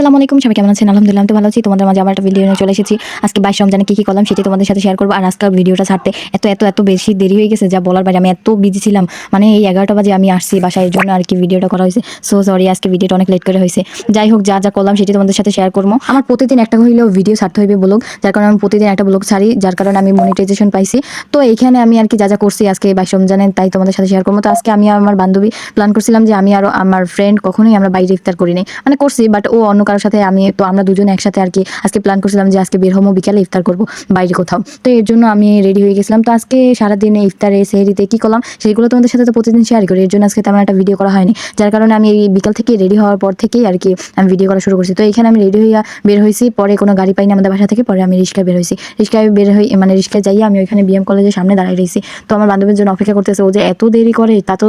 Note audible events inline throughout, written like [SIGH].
আসসালামু আলাইকুম, সবাই কেমন আছেন? আলহামদুলিল্লাহ, আমি ভালো আছি। তোমাদের মাঝে আমার একটা ভিডিও নিয়ে চলে এসেছি। আজকে বাইশ রমজানে কি কি করলাম সেটি তোমাদের সাথে শেয়ার করব। আর আজকে ভিডিওটা ছাড়তে এত এত এত বেশি দেরি হয়ে গেছে, যা বলার বাইরে আমি এত বিজি ছিলাম। মানে এই এগারোটা বাজে আমি আসছি বাসায় জন্য আর কি ভিডিওটা করা হয়েছে। সো সরি আজকে ভিডিওটা অনেক লেট করে হয়েছে। যাই হোক, যা যা করলাম সেটি তোমাদের সাথে শেয়ার করব। আমার প্রতিদিন একটা হইলেও ভিডিও ছাড়তে হইবে ব্লগ যার কারণে আমি প্রতিদিন একটা ব্লগ ছাড়ি, যার কারণে আমি মনিটাইজেশন পাইছি। তো এইখানে আমি আর কি যা যা করছি আজকে বাইশ রমজানে, তাই তোমাদের সাথে শেয়ার করব। তো আজকে আমি আমার বান্ধবী প্ল্যান করছিলাম যে আমি আর আমার ফ্রেন্ড কখনোই আমরা বাইরে ইফতার করিনি মানে করছি বাট ও অন্য কারোর সাথে আমি, তো আমরা দুজন একসাথে আর কি আজকে প্ল্যান করছিলাম যে আজকে বের হব, বিকালে ইফতার করব বাইরে কোথাও। তো এর জন্য আমি রেডি হয়ে গেছিলাম। তো আজকে সারাদিন ইফতারে, সেহরিতে কি করলাম? সেগুলো তোমাদের সাথে তো প্রতিদিন শেয়ার করি, এর জন্য আজকে তেমন একটা ভিডিও করা হয়নি। যার কারণে আমি এই বিকাল থেকে রেডি হওয়ার পর থেকেই আর কি আমি ভিডিও করা শুরু করছি। তো এখানে আমি রেডি হইয়া বের হয়েছি পরে কোনো গাড়ি পাইনি আমাদের বাসা থেকে, পরে আমি রিক্সায় বের হয়েছি রিক্সায় বের হই মানে রিক্সায় যাই আমি ওইখানে বিএম কলেজের সামনে দাঁড়াই রয়েছি তো আমার বান্ধবীর জন্য অপেক্ষা করতেছে, ও যে এত দেরি করে, তা তো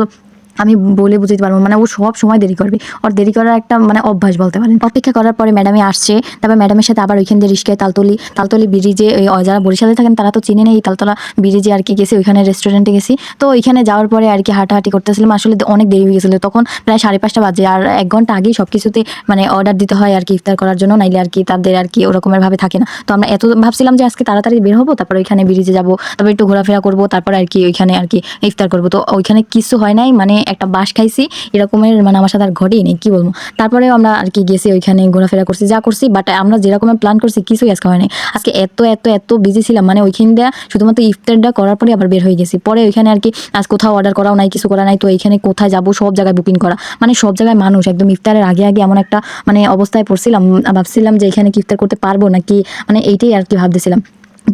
আমি বলে বুঝতে পারব মানে ও সব সময় দেরি করবে। ওর দেরি করার একটা মানে অভ্যাস বলতে পারেন। অপেক্ষা করার পরে ম্যাডামে আসছে। তারপর ম্যাডামের সাথে আবার ওইখান দিয়ে রিস্কায় তালতলি তালতলি ব্রিজে ওই যারা বরিশালে থাকেন, তারা তো চিনে নেই, তালতলা ব্রিজে আর কি গেছি, ওইখানে রেস্টুরেন্টে গেছি। তো ওইখানে যাওয়ার পরে আর কি হাঁটাহাঁটি করতেছিলাম। আসলে অনেক দেরি হয়ে গেছিল। তখন প্রায় সাড়ে পাঁচটা বাজে। আর এক ঘণ্টা আগেই সব কিছুতে মানে অর্ডার দিতে হয় আর কি, ইফতার করার জন্য। নাইলে আর কি তাদের আর কি ওরকমের ভাবে থাকে না। তো আমরা এত ভাবছিলাম যে আজকে তাড়াতাড়ি বের হব, তারপর ওইখানে ব্রিজে যাব, তারপর একটু ঘোরাফেরা করব, তারপর আর কি ওইখানে আর কি ইফতার করব। তো ওইখানে কিছু হয় নাই মানে একটা বাস খাইছি, এরকমের মানে আমার সাথে আর ঘটেই নেই, কি বলব? তারপরে আমরা আর কি গেছি ওইখানে, ঘোরাফেরা করছি, যা করছি বাট আমরা যেরকমের প্ল্যান করছি, কিছুই আজকে হয়নি আজকে এত এত এত বিজি ছিলাম মানে ওইখান দিয়ে শুধুমাত্র ইফতারটা করার পরে আবার বের হয়ে গেছি। পরে ওইখানে আর কি আজ কোথাও অর্ডার করাও নাই, কিছু করা নাই, তো এইখানে কোথায় যাব, সব জায়গায় বুকিং করা। মানে সব জায়গায় মানুষ, একদম ইফতারের আগে আগে এমন একটা মানে অবস্থায় পড়ছিলাম, ভাবছিলাম যে এখানে কি ইফতার করতে পারব নাকি মানে এইটাই আর কি ভাবতেছিলাম।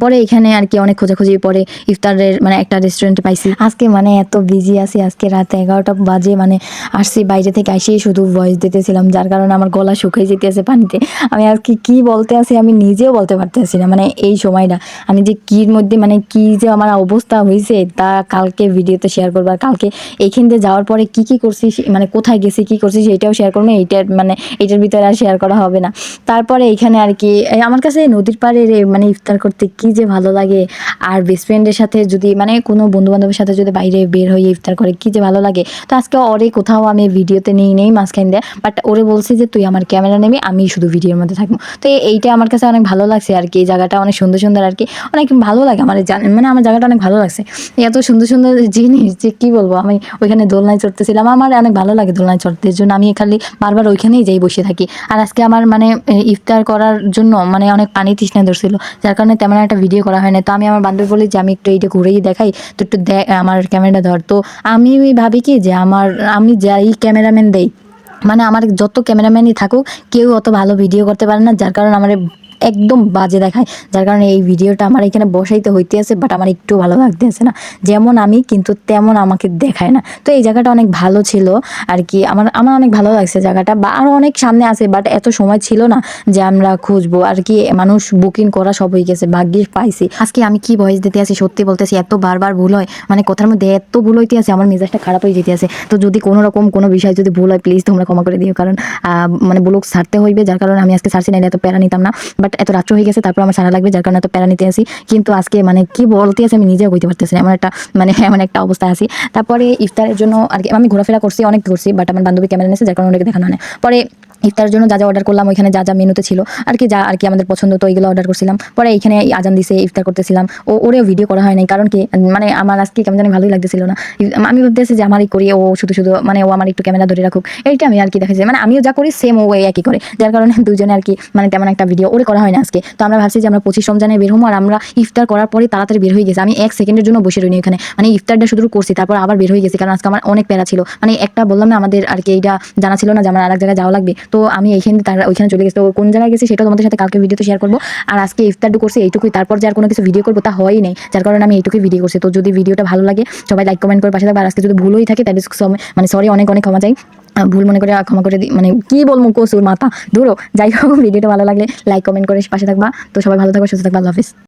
পরে এখানে আর কি অনেক খোঁজাখুঁজি, পরে ইফতারের মানে একটা রেস্টুরেন্টে পাইছি। আজকে মানে এত বিজি আছি, আজকে রাত এগারোটা বাজে মানে আসছি বাইরে থেকে আসেই শুধু ভয়েস দিতেছিলাম, যার কারণে আমার গলা শুকিয়ে যেতেছে পানিতে। আমি আজকে কি বলতে আছি আমি নিজেও বলতে পারতেছি না মানে এই সময়টা। আমি যে কির মধ্যে মানে কি যে আমার অবস্থা হয়েছে তা কালকে ভিডিওতে শেয়ার করব। আর কালকে এইখান দিয়ে যাওয়ার পরে কি কি করছি মানে কোথায় গেছি, কি করছি, সেটাও শেয়ার করব এইটার মানে এইটার ভিতরে আর শেয়ার করা হবে না। তারপরে এইখানে আর কি আমার কাছে নদীর পাড়ে মানে ইফতার করতে কি যে ভালো লাগে। আর বেস্ট ফ্রেন্ডের সাথে যদি মানে কোনো বন্ধু বান্ধবের সাথে যদি বাইরে বের হয়ে ইফতার করে, কি যে ভালো লাগে। তো আজকে ওরে কোথাও আমি ভিডিওতে নেই নেই মাঝখান দিয়ে। বাট ওরে বলছি যে, তুই আমার ক্যামেরা নেবি, আমি শুধু ভিডিওর মধ্যে থাকব। তো এইটা আমার কাছে অনেক ভালো লাগছে আর কি। এই জায়গাটা অনেক সুন্দর সুন্দর আর কি। অনেক ভালো লাগে আমার মানে আমার জায়গাটা অনেক ভালো লাগছে। এত সুন্দর সুন্দর জিনিস যে কি বলব? আমি ওইখানে দোলনায় চড়তেছিলাম। আমার অনেক ভালো লাগে দোলনায় চড়তে। জন্য আমি খালি বারবার ওইখানেই যাই, বসে থাকি। আর আজকে আমার মানে ইফতার করার জন্য মানে অনেক পানি তৃষ্ণা ধরছিল। যার কারণে তেমন একটা ভিডিও করা হয় না। তো আমি আমার বান্ধবী বলি যে, আমি একটু এইটা ঘুরেই দেখাই। তো একটু দেখ আমার ক্যামেরাটা ধর। তো আমি ভাবি কি যে, আমার, আমি যাই ক্যামেরাম্যান দেই। মানে আমার যত ক্যামেরাম্যানই থাকুক, কেউ অত ভালো ভিডিও করতে পারে না, যার কারণে আমার একদম বাজে দেখায়। যার কারণে এই ভিডিওটা আমার এখানে বসাইতে হইতে আছে বাট আমার একটু ভালো লাগতে আছে না। যেমন আমি, কিন্তু তেমন আমাকে দেখায় না। তো এই জায়গাটা অনেক ভালো ছিল আর কি। আমার আমার অনেক ভালো লাগছে জায়গাটা, বা আরও অনেক সামনে আছে বাট এত সময় ছিল না যে আমরা খুঁজবো। আর কি, মানুষ বুকিং করা সব হয়ে গেছে, ভাগ্যে পাইছি। আজকে আমি কি ভয়েস দিতে আছি? সত্যি বলতেছি, এত বারবার ভুল হয়। মানে কথার মধ্যে এত ভুল হইতে আছে, আমার মেজাজটা খারাপ হয়ে যেতে আছে। তো যদি কোনো রকম কোনো বিষয় যদি ভুল হয় প্লিজ তোমরা ক্ষমা করে দিও। কারণ মানে ব্লগ ছাড়তে হইবে, যার কারণে আমি আজকে ছাড়ছি না এত প্যারা নিতাম না। এত রাত্র হয়ে গেছে, তারপর আমার সারা লাগবে, যার কারণে এত প্যারা নিতে আসি। কিন্তু আজকে মানে কি বলতে আছে আমি নিজেও বলতে পারতেছি না, এমন একটা মানে এমন একটা অবস্থায় আছি। তারপরে ইফতারের জন্য আর কি, আমি ঘোরাফেরা করছি, অনেক করছি বাট আমার বান্ধবী ক্যামেরা নিয়েছে, যার কারণে ওনাকে দেখানো পরে ইফতারের জন্য যা যা অর্ডার করলাম, ওইখানে যা যা মেনুতে ছিল, আর কি যা আর কি আমাদের পছন্দ, তো এইগুলো অর্ডার করছিলাম। পরে এইখানে এই আজান দিছে, ইফতার করতেছিলাম। ও, ওরেও ভিডিও করা হয় নাই, কারণ কি মানে আমার আজকে কেমন জানি ভালোই লাগতেছিল না। আমি ভাবতেছি যে আমারই করি, ও শুধু শুধু মানে ও আমার একটু ক্যামেরা ধরে রাখুক। এইটা আমি আর কি দেখেছি মানে আমিও যা করি সেম ও একই করে। যার কারণে [LAUGHS] দুজনে আর কি মানে তেমন একটা ভিডিও ওরে করা হয় না আজকে। তো আমরা ভাবছি যে আমরা পঁচিশ রমজানে বের হব আর আমরা ইফতার করার পরে তাড়াতাড়ি বের হয়ে গেছি। আমি এক সেকেন্ডের জন্য বসে রইনি ওখানে মানে ইফতারটা শুধু করছি, তারপর আবার বের হয়ে গেছি, কারণ আজকে আমার অনেক প্যারা ছিল। মানে একটা বললাম না, আমাদের আর কি এইটা জানা ছিল না যে আমার আরেক জায়গায় যাওয়া লাগবে। তো আমি এইখানে তার ওইখানে চলে গেছি। তো কোন জায়গায় গেছি সেটা তোমাদের সাথে কালকে ভিডিওতে শেয়ার করব। আর আজকে ইফতারটু করছি এইটুকুই। তারপর যে আর কোনো কিছু ভিডিও করব তা হয়ই নেই। যার কারণে আমি এইটুকুই ভিডিও করছি। তো যদি ভিডিওটা ভালো লাগে, সবাই লাইক কমেন্ট করে পাশে থাকবে। আর আজকে যদি ভুল হয়ে থাকে তাহলে মানে সরি অনেক অনেক ক্ষমা চাই। ভুল মনে করে ক্ষমা করে দিই। মানে কি বলব, কসুর মাথা। ধরো। যাই হোক ভিডিওটা ভালো লাগলে লাইক কমেন্ট করে পাশে থাকবা। তো সবাই ভালো থাকবে, সুস্থ থাকবা। আল্লাহ হাফিজ।